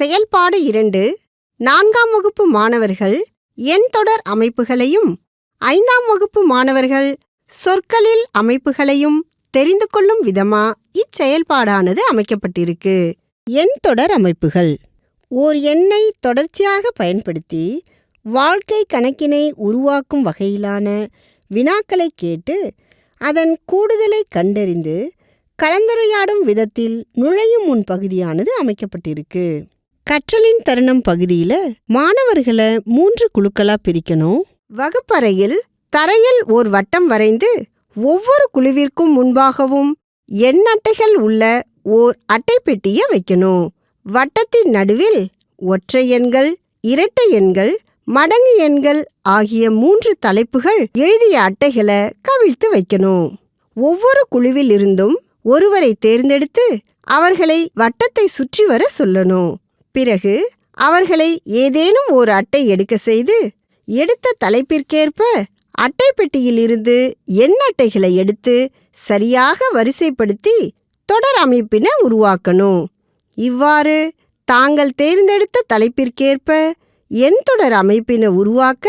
செயல்பாடு இரண்டு. நான்காம் வகுப்பு மாணவர்கள் எண் தொடர் அமைப்புகளையும் ஐந்தாம் வகுப்பு மாணவர்கள் சொற்களில் அமைப்புகளையும் தெரிந்து கொள்ளும் விதமா இச்செயல்பாடானது அமைக்கப்பட்டிருக்கு. எண் தொடர் அமைப்புகள். ஓர் எண்ணை தொடர்ச்சியாக பயன்படுத்தி வாழ்க்கை கணக்கினை உருவாக்கும் வகையிலான வினாக்களை கேட்டு அதன் கூடுதலை கண்டறிந்து கலந்துரையாடும் விதத்தில் நுழையும் முன் பகுதியானது அமைக்கப்பட்டிருக்கு. கற்றலின் தருணம் பகுதியில மாணவர்களை மூன்று குழுக்களா பிரிக்கணும். வகுப்பறையில் தரையில் ஓர் வட்டம் வரைந்து ஒவ்வொரு குழுவிற்கும் முன்பாகவும் எண் அட்டைகள் உள்ள ஓர் அட்டை பெட்டியை வைக்கணும். வட்டத்தின் நடுவில் ஒற்றை எண்கள் இரட்டை எண்கள் மடங்கு எண்கள் ஆகிய மூன்று தலைப்புகள் எழுதிய அட்டைகளை கவிழ்த்து வைக்கணும். ஒவ்வொரு குழுவில் இருந்தும் ஒருவரை தேர்ந்தெடுத்து அவர்களை வட்டத்தை சுற்றி வர சொல்லணும். பிறகு அவர்களை ஏதேனும் ஒரு அட்டை எடுக்க செய்து எடுத்த தலைப்பிற்கேற்ப அட்டை பெட்டியிலிருந்து எண் அட்டைகளை எடுத்து சரியாக வரிசைப்படுத்தி தொடர் அமைப்பினை உருவாக்கணும். இவ்வாறு தாங்கள் தேர்ந்தெடுத்த தலைப்பிற்கேற்ப எண் தொடர் அமைப்பினை உருவாக்க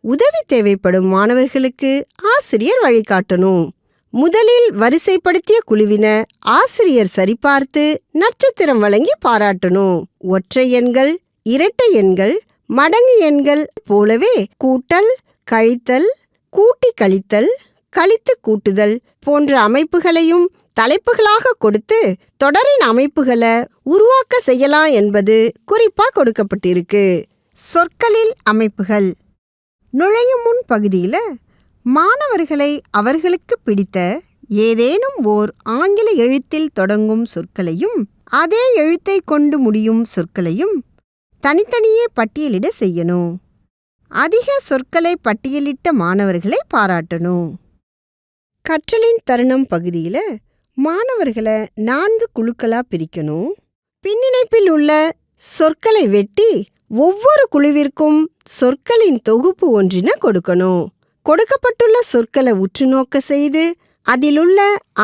உதவி தேவைப்படும் மாணவர்களுக்கு ஆசிரியர் வழிகாட்டணும். முதலில் வரிசைப்படுத்திய குழுவின ஆசிரியர் சரிபார்த்து நட்சத்திரம் வழங்கி பாராட்டணும். ஒற்றை எண்கள் இரட்டை எண்கள் மடங்கு எண்கள் போலவே கூட்டல் கழித்தல் கூட்டி கழித்தல் கழித்து கூட்டுதல் போன்ற அமைப்புகளையும் தலைப்புகளாக கொடுத்து தொடரின் அமைப்புகளை உருவாக்க செய்யலாம் என்பது குறிப்பா கொடுக்கப்பட்டிருக்கு. சொற்களில் அமைப்புகள். நுழையும் முன் பகுதியில மாணவர்களை அவர்களுக்கு பிடித்த ஏதேனும் ஓர் ஆங்கில எழுத்தில் தொடங்கும் சொற்களையும் அதே எழுத்தை கொண்டு முடியும் சொற்களையும் தனித்தனியே பட்டியலிட செய்யணும். அதிக சொற்களை பட்டியலிட்ட மாணவர்களை பாராட்டணும். கற்றலின் தருணம் பகுதியில மாணவர்களை நான்கு குழுக்களா பிரிக்கணும். பின்னிணைப்பில் உள்ள சொற்களை வெட்டி ஒவ்வொரு குழுவிற்கும் சொற்களின் தொகுப்பு ஒன்றின கொடுக்கணும். கொடுக்கப்பட்டுள்ள சொற்களை உற்றுநோக்க செய்து அதிலுள்ள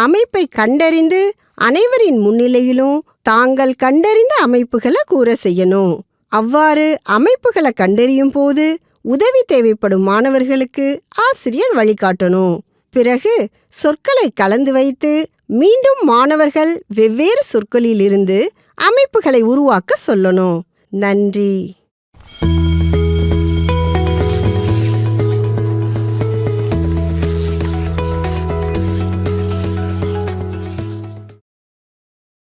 அமைப்பை கண்டறிந்து அனைவரின் முன்னிலையிலும் தாங்கள் கண்டறிந்த அமைப்புகளை கூற செய்யணும். அவ்வாறு அமைப்புகளை கண்டறியும் போது உதவி தேவைப்படும் மாணவர்களுக்கு ஆசிரியர் வழிகாட்டணும். பிறகு சொற்களை கலந்து வைத்து மீண்டும் மாணவர்கள் வெவ்வேறு சொற்களிலிருந்து அமைப்புகளை உருவாக்க சொல்லணும். நன்றி.